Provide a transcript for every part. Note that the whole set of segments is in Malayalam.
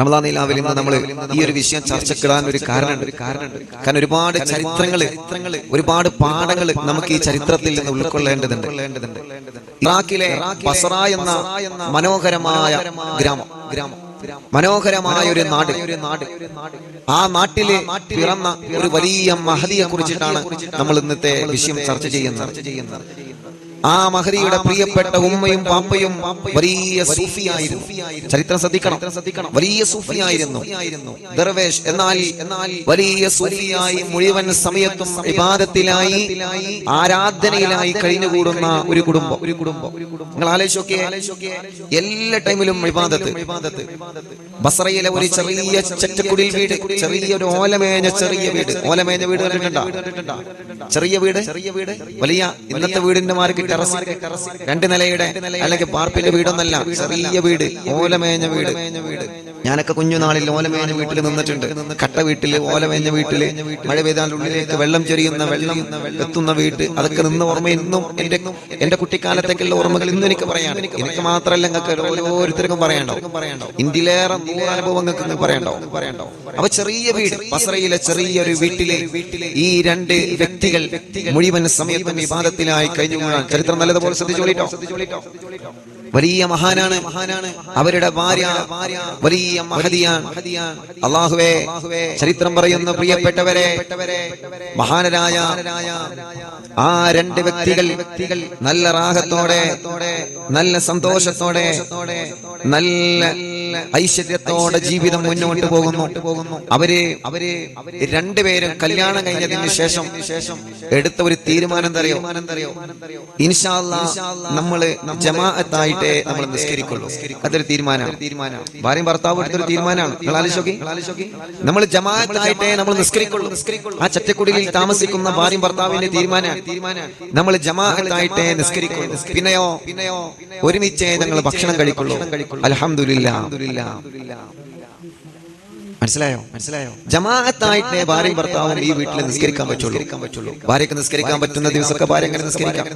റമദാൻ നമ്മൾ ഈ ഒരു വിഷയം ചർച്ചക്കിടാൻ ഒരു കാരണമുണ്ട്. കാരണം ഒരുപാട് ചരിത്രങ്ങൾ ഒരുപാട് പാഠങ്ങൾ നമുക്ക് ഈ ചരിത്രത്തിൽ നിന്ന് ഉൾക്കൊള്ളേണ്ടതുണ്ട്. ഇറാഖിലെ ബസറ എന്ന മനോഹരമായ ഗ്രാമം ഗ്രാമം മനോഹരമായ ഒരു നാട്. ആ നാട്ടിലെ പിറന്ന ഒരു വലിയ മഹതിയെ കുറിച്ചിട്ടാണ് നമ്മൾ ഇന്നത്തെ വിഷയം ചർച്ച ചെയ്യുന്നത്. ആ മഹരിയുടെ പ്രിയപ്പെട്ട ഉമ്മയും പാപ്പയും വലിയ സൂഫിയായിരുന്നു. ചരിത്രം ശ്രദ്ധിക്കണം. വലിയ സൂഫിയായിരുന്നു. ദർവേഷ് എന്നാൽ വലിയ സൂഫിയായി മുഴുവൻ സമയത്തും വിവാദത്തിലായി ആരാധനയിലായി കഴിഞ്ഞുകൂടുന്ന ഒരു കുടുംബം. ഒരു കുടുംബം. നിങ്ങൾ ആലോചിച്ചോക്കെ എല്ലാ ടൈമിലും വിവാദത്ത് ബസറയിലെ ഒരു ചെറിയ ചറ്റക്കുടിൽ വീട്. ചെറിയൊരു ഓലമേഞ്ഞ ചെറിയ വീട്. ഓലമേഞ്ഞ വീട് ചെറിയ വീട്. ചെറിയ വീട്. വലിയ ഇന്നത്തെ വീടിന്റെ മാർക്ക് ടെറസ് രണ്ട് നിലയുടെ അല്ലെങ്കിൽ പാർപ്പിന്റെ വീടൊന്നല്ല ചെറിയ വീട്. ഓലമേഞ്ഞ വീട്. ഞാനൊക്കെ കുഞ്ഞുനാളിൽ ഓലമേഞ്ഞ വീട്ടിൽ നിന്നിട്ടുണ്ട്. കട്ട വീട്ടിൽ ഓലമേഞ്ഞ വീട്ടിൽ മഴ പെയ്താൽ ഉള്ളിലേക്ക് വെള്ളം ചെറിയുന്ന വെള്ളം എത്തുന്ന വീട്. അതൊക്കെ നിന്ന് ഓർമ്മ ഇന്നും എന്റെ എന്റെ കുട്ടിക്കാലത്തേക്കുള്ള ഓർമ്മകൾ ഇന്നും എനിക്ക് പറയാൻ എനിക്ക് മാത്രമല്ല നിങ്ങൾക്ക് ഓരോരുത്തർക്കും പറയണ്ടോ ഇന്ത്യയിലേറെ നൂറ് അനുഭവം നിങ്ങൾക്ക് പറയണ്ടോ പറയണ്ടോ അവ ചെറിയ വീട് ബസറയിലെ ചെറിയൊരു വീട്ടിലെ ഈ രണ്ട് വ്യക്തികൾ മുഴുവൻ സമയത്തും വിവാദത്തിലായി കഴിഞ്ഞു ചരിത്രം നല്ലതുപോലെ ശ്രദ്ധിച്ചോളിട്ടോ വലിയ മഹാനാണ്. അവരുടെ ഭാര്യ വലിയ മഹതിയാണ് അള്ളാഹുവേ ചരിത്രം പറയുന്ന പ്രിയപ്പെട്ടവരെ മഹാനരായ ആ രണ്ട് വ്യക്തികൾ നല്ല റാഹത്തോടെ നല്ല സന്തോഷത്തോടെ നല്ല ഐശ്വര്യത്തോടെ ജീവിതം മുന്നോട്ട് പോകുന്നു. അവർ അവർ രണ്ടുപേരും കല്യാണം കഴിഞ്ഞതിന് ശേഷം എടുത്ത ഒരു തീരുമാനം എന്തറിയോ? ഇൻഷാല്ല നമ്മൾ ജമാഅത്തായിട്ടേ നമ്മൾ നിസ്കരിക്കുള്ളൂ. അതൊരു തീരുമാനമാണ്. ഭാര്യയും ഭർത്താവ് എടുത്തൊരു തീരുമാനമാണ്. നമ്മൾ ജമാഅത്തായിട്ടേ നമ്മൾ നിസ്കരിക്കുള്ളൂ. ആ ചറ്റക്കുടിയിൽ താമസിക്കുന്ന ഭാര്യയും ഭർത്താവിന്റെ തീരുമാനമാണ്. നമ്മൾ ജമാഅത്തായിട്ടേ നിസ്കരിക്കുള്ളൂ. പിന്നെയോ? പിന്നെയോ? ഒരുമിച്ചേ ഞങ്ങൾ ഭക്ഷണം കഴിക്കുള്ളൂ. അലഹമില്ല മനസ്സിലായോ? മനസ്സിലായോ? ജമാഅത്തായിട്ടേ ഭാര്യയും ഭർത്താവും ഈ വീട്ടിൽ നിസ്കരിക്കാൻ പറ്റുള്ളൂ. ഭാര്യക്ക് നിസ്കരിക്കാൻ പറ്റുന്ന ദിവസമൊക്കെ ഭാര്യ നിസ്കരിക്കാം.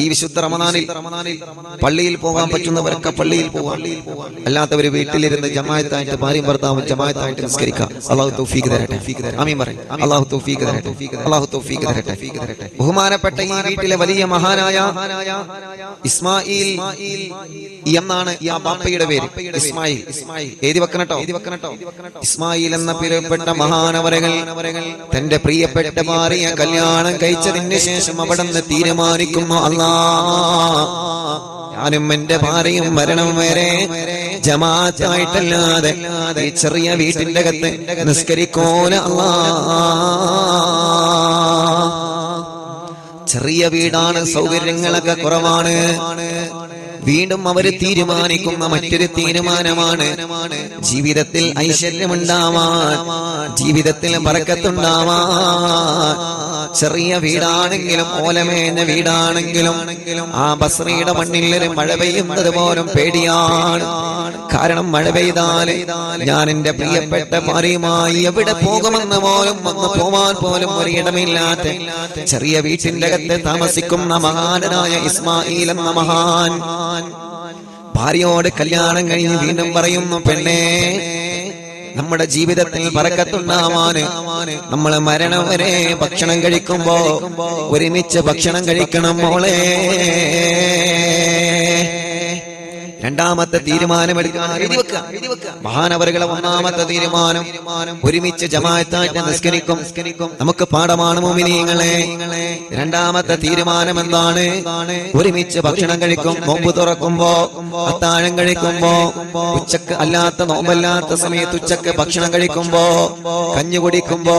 ഈ വിശുദ്ധ റമനാനിൽ പള്ളിയിൽ പോകാൻ പറ്റുന്നവരൊക്കെ പള്ളിയിൽ പോകാം. അല്ലാത്തവര് വീട്ടിലിരുന്ന് ജമാഅത്തായിട്ട് ഭാര്യയും ഭർത്താവും ജമാഅത്തായിട്ട് നിസ്കരിക്കാം. അള്ളാഹു തൗഫീഖ് തരട്ടെ. ആമീൻ പറയും. അള്ളാഹു തൗഫീഖ് തരട്ടെ. അള്ളാഹു തൗഫീഖ് തരട്ടെ. ബഹുമാനപ്പെട്ട ഈ വീട്ടിലെ വലിയ മഹാനായ ഇസ്മായിൽ എന്നാണ് ഈ ആ ബാപ്പയുടെ പേര്. ഇസ്മായിൽ. ഇസ്മായിൽ എഴുതി വെക്കണട്ടോ എഴുതി വെക്കണട്ടോ? ഇസ്മായിൽ എന്ന പിരപ്പെട്ട മഹാനവരകൾ തന്റെ പ്രിയപ്പെട്ട മാറിയ കല്യാണം കഴിച്ചതിന് ശേഷം അവിടെ നിന്ന് തീരുമാനിക്കുന്നു അല്ലാ ഞാനും എന്റെ ഭാര്യയും മരണം വരെ ജമാഅത്തായിട്ടല്ലാതെ ഈ ചെറിയ വീട്ടിന്റെ അകത്ത് നിസ്കരിക്കോല അല്ലാ ചെറിയ വീടാണ് സൗകര്യങ്ങളൊക്കെ കുറവാണ്. വീണ്ടും അവർ തീരുമാനിക്കുന്ന മറ്റൊരു തീരുമാനമാണ് ജീവിതത്തിൽ ഐശ്വര്യമുണ്ടാവാൻ ജീവിതത്തിൽ മറക്കത്തുണ്ടാവാ ചെറിയ വീടാണെങ്കിലും ഓലമേഞ്ഞ വീടാണെങ്കിലും ആ ബസ്രയുടെ മണ്ണിൽ ഒരു മഴ പെയ്യുന്നത് പോലും പേടിയാണ്. കാരണം മഴ പെയ്താൽ ഞാൻ എന്റെ പ്രിയപ്പെട്ട ഭാര്യയുമായി എവിടെ പോകുമെന്ന് പോലും വന്ന് പോവാൻ പോലും ഒരിടമില്ലാത്ത ചെറിയ വീട്ടിന്റെ അകത്ത് താമസിക്കുന്ന മഹാനായ ഇസ്മായിൽ എന്ന മഹാൻ ഭാര്യയോട് കല്യാണം കഴിഞ്ഞ് വീണ്ടും പറയുന്നു പെണ്ണേ നമ്മുടെ ജീവിതത്തിൽ പറക്കത്തുണ്ടാവാന് നമ്മൾ മരണം വരെ ഭക്ഷണം കഴിക്കുമ്പോ ഒരുമിച്ച് ഭക്ഷണം കഴിക്കണം മോളെ. രണ്ടാമത്തെ തീരുമാനം എടുക്കുക മഹാനവറുകളെ ഒന്നാമത്തെ തീരുമാനം. ഒരുമിച്ച് ജമായത്തായിട്ട് നിസ്കരിക്കും. നമുക്ക് പാഠമാണ് മോമിനിയങ്ങളെ രണ്ടാമത്തെ തീരുമാനം എന്താണ്? ഒരുമിച്ച് ഭക്ഷണം കഴിക്കും. നോമ്പ് തുറക്കുമ്പോ അത്താഴം കഴിക്കുമ്പോ ഉച്ചയ്ക്ക് അല്ലാത്ത നോമ്പല്ലാത്ത സമയത്ത് ഉച്ചയ്ക്ക് ഭക്ഷണം കഴിക്കുമ്പോ കഞ്ഞു കുടിക്കുമ്പോ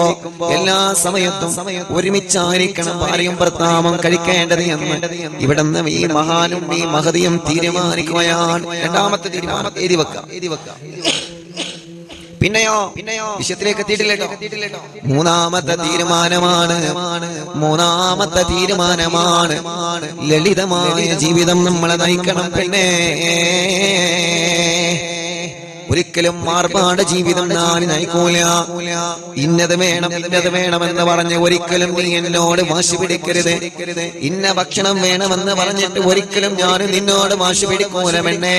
എല്ലാ സമയത്തും ഒരുമിച്ചായിരിക്കണം ഭാര്യയും ഭർത്താവും കഴിക്കേണ്ടത് എന്ന്. ഇവിടുന്ന് ഈ മഹാനും ഈ മഹതിയും തീരുമാനിക്കുകയാണ്. രണ്ടാമത്തെ തീരുമാനം എഴുതി വെക്കാം. എഴുതി വെക്കാം. പിന്നെയോ? പിന്നെയോ? വിഷയത്തിലേക്ക് മൂന്നാമത്തെ തീരുമാനമാണ്. മൂന്നാമത്തെ തീരുമാനമാണ്. ലളിതമായ ജീവിതം നമ്മളെ നയിക്കണം പിന്നെ ഒരിക്കലും മാർപ്പാട് ജീവിതം ഞാൻ നയിക്കൂല. ഇന്നത് വേണം ഇന്നത് വേണമെന്ന് പറഞ്ഞ് ഒരിക്കലും നീ എന്നോട് വാശി പിടിക്കരുത്. ഇന്ന ഭക്ഷണം വേണമെന്ന് പറഞ്ഞിട്ട് ഒരിക്കലും ഞാൻ നിന്നോട് വാശി പിടിക്കൂല പെണ്ണേ.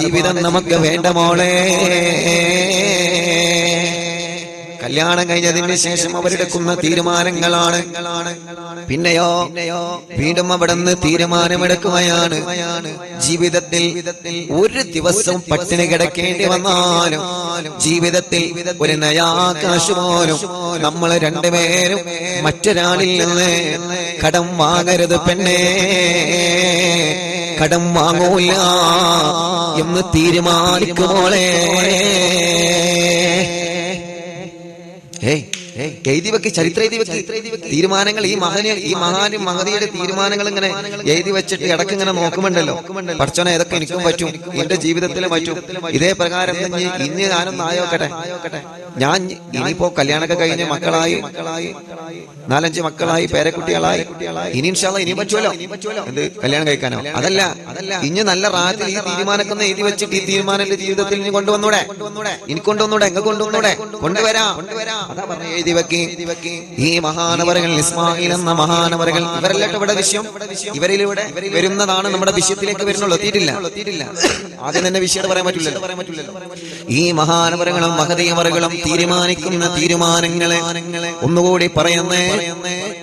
ജീവിതം നമുക്ക് വേണ്ട മോളെ. കല്യാണം കഴിഞ്ഞതിന് ശേഷം അവരെടുക്കുന്ന തീരുമാനങ്ങളാണ്. പിന്നെയോ? വീണ്ടും അവിടെ നിന്ന് തീരുമാനമെടുക്കുകയാണ്. ജീവിതത്തിൽ ഒരു ദിവസം പട്ടിണി കിടക്കേണ്ടി വന്നാലും ജീവിതത്തിൽ ഒരു നയാകാശ് പോലും നമ്മൾ രണ്ടുപേരും മറ്റൊരാളിൽ നിന്ന് കടം വാങ്ങരുത് പെണ്ണേ. കടം വാങ്ങൂല എന്ന് തീരുമാനിക്കുമോളെ hey, എഴുതി വെക്ക് ചരിത്രം തീരുമാനങ്ങൾ ഈ മകന് ഈ മഹാനും മഹതിയുടെ തീരുമാനങ്ങൾ ഇങ്ങനെ എഴുതി വെച്ചിട്ട് ഇടയ്ക്ക് ഇങ്ങനെ നോക്കുമുണ്ടല്ലോ പഠിച്ചോനെ ഏതൊക്കെ എനിക്കും പറ്റും എന്റെ ജീവിതത്തിലും പറ്റും. ഇതേ പ്രകാരം തന്നെ ഇന്ന് ഞാനൊന്ന് ആയോക്കട്ടെ ഞാൻ ഇനിയിപ്പോ കല്യാണമൊക്കെ കഴിഞ്ഞ് മക്കളായി നാലഞ്ച് മക്കളായി പേരക്കുട്ടികളായി. ഇനി ഇൻഷാല്ല ഇനി പറ്റുമല്ലോ. എന്ത് കല്യാണം കഴിക്കാനോ? അതല്ല ഇനി നല്ല റാത്തിൽ ഈ തീരുമാനമൊക്കെ എഴുതി വെച്ചിട്ട് ഈ തീരുമാനം ജീവിതത്തിൽ ഇനി കൊണ്ടുവന്നൂടെ? എനിക്ക് കൊണ്ടുവന്നൂടെ? എങ്ങ കൊണ്ടുവന്നൂടെ? കൊണ്ടുവരാം. അതാ പറഞ്ഞ എഴുതി ഈ മഹാനവരകൾ ഇസ്മായിൽ എന്ന മഹാനവരകൾ ഇവരല്ലട്ടോ ഇവിടെ വിഷയം ഇവരിലൂടെ വരുന്നതാണ് നമ്മുടെ വിഷയത്തിലേക്ക് വരുന്നുള്ളൂ. എത്തിയിട്ടില്ല. ആദ്യം തന്നെ വിഷയം പറയാൻ പറ്റില്ലല്ലോ. ഈ മഹാനവരങ്ങളും മഹതീയമറുകളും തീരുമാനിക്കുന്ന തീരുമാനങ്ങളെ ഒന്നുകൂടി പറയുന്നേ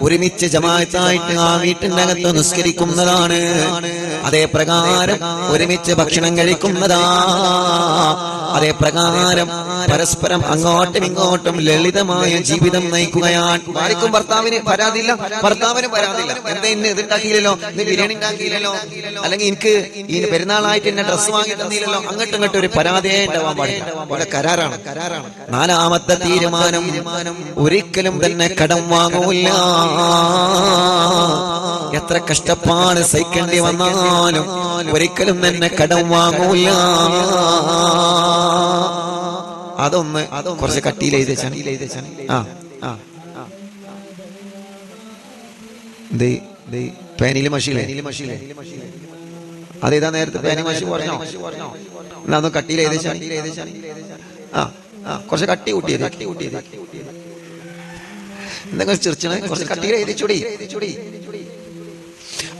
ഒരുമിച്ച് ജമാഅത്തായിട്ട് ആ വീട്ടിന്റെ അകത്ത് നിസ്കരിക്കുന്നതാണ്. അതേ പ്രകാരം ഒരുമിച്ച് ഭക്ഷണം കഴിക്കുന്നതാ. അതേ പ്രകാരം പരസ്പരം അങ്ങോട്ടും ഇങ്ങോട്ടും ലളിതമായ ജീവിതം നയിക്കുകയാണ്. ഭാര്യക്കും ഭർത്താവിന് പരാതിയില്ല ഭർത്താവിന് പരാതിയില്ല എന്താ ഇന്ന് ഇത് ഉണ്ടാക്കിയില്ലല്ലോ? ഇന്ന് ബിരിയാണി ഉണ്ടാക്കിയില്ലല്ലോ? അല്ലെങ്കിൽ എനിക്ക് ഈ പെരുന്നാളായിട്ട് എന്നെ ഡ്രസ് വാങ്ങി തന്നില്ലല്ലോ? അങ്ങോട്ടും ഇങ്ങോട്ടും ഒരു പരാതിയേ ഉണ്ടാവാൻ പാടില്ല. ഇവിടെ കരാറാണ്. കരാറാണ്. നാലാമത്തെ തീരുമാനം ഒരിക്കലും തന്നെ കടം വാങ്ങൂല്ല എത്ര കഷ്ടപ്പാട് സഹിക്കേണ്ടി വന്നാലും ഒരിക്കലും തന്നെ കടം വാങ്ങൂല. അതൊന്ന് കുറച്ച് കട്ടിയിൽ എഴുതിച്ചാണ് ആ ആ. പേനിൽ മഷിയിലെ അതേതാ നേരത്തെ പേനി മഷി പറഞ്ഞോ എന്നാ ഒന്ന് കട്ടിയിൽ എഴുതിച്ചാണ് ആ ആ കുറച്ച് കട്ടി കൂട്ടിയത്. കട്ടി കൂട്ടിയത്. എന്തെങ്കിലും ചിരിച്ചണേ കുറച്ച് കട്ടിയിൽ എഴുതിച്ചുടി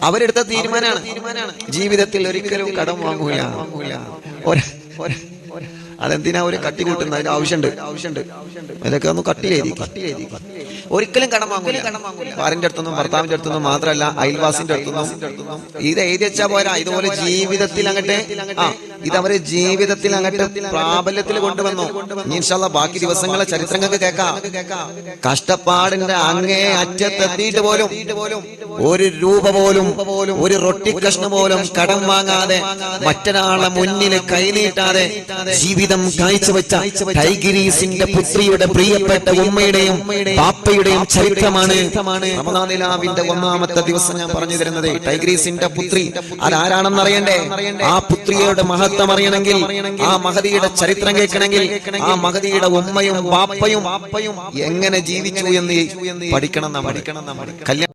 അവരെടുത്ത തീരുമാനമാണ്. ജീവിതത്തിൽ ഒരിക്കലും കടം വാങ്ങൂല. വാങ്ങൂല. ഒര- അതെന്തിനാ ഒരു കട്ടി കൂട്ടുന്ന അതിന്റെ ആവശ്യമുണ്ട്. ആവശ്യമുണ്ട്. അതൊക്കെ ഒന്ന് കട്ടിലേക്ക് ഒരിക്കലും കടം ഭാര്യന്റെ അടുത്തൊന്നും ഭർത്താവിന്റെ അടുത്തൊന്നും മാത്രമല്ല അയൽവാസിന്റെ അടുത്തൊന്നും ഇത് എഴുതി വെച്ചാ പോരാ. ഇതുപോലെ ജീവിതത്തിൽ അങ്ങട്ടെ ഇത് അവരെ ജീവിതത്തിൽ അങ്ങോട്ട് പ്രാബല്യത്തിൽ കൊണ്ടുവന്നു. ഇൻഷാല്ല ബാക്കി ദിവസങ്ങളെ ചരിത്രങ്ങൾക്ക് കേൾക്കാം. കഷ്ടപ്പാടിന്റെ അങ്ങേ അറ്റത്തെത്തിയിട്ട് പോലും ഒരു രൂപ പോലും ഒരു റൊട്ടി കഷ്ണം പോലും കടം വാങ്ങാതെ മറ്റൊരാളെ മുന്നിൽ കൈനീട്ടാതെ ജീവിതം കാഴ്ചവെച്ച ടൈഗിരീസിന്റെ പുത്രിയുടെ പ്രിയപ്പെട്ട ഉമ്മയുടെയും പാപ്പയുടെയും ചരിത്രമാണ് റമദാനിലാവിന്റെ ഒന്നാമത്തെ ദിവസം ഞാൻ പറഞ്ഞു തരുന്നത്. ടൈഗ്രീസിന്റെ പുത്രി അതാരാണെന്ന് അറിയണ്ടേ? ആ പുത്രിയുടെ മഹത്വം അറിയണമെങ്കിൽ ആ മഹതിയുടെ ചരിത്രം കേൾക്കണമെങ്കിൽ ആ മഹതിയുടെ ഉമ്മയും പാപ്പയും എങ്ങനെ ജീവിച്ചു എന്ന് പഠിക്കണം നാം പഠിക്കണം നാം കല്യാണം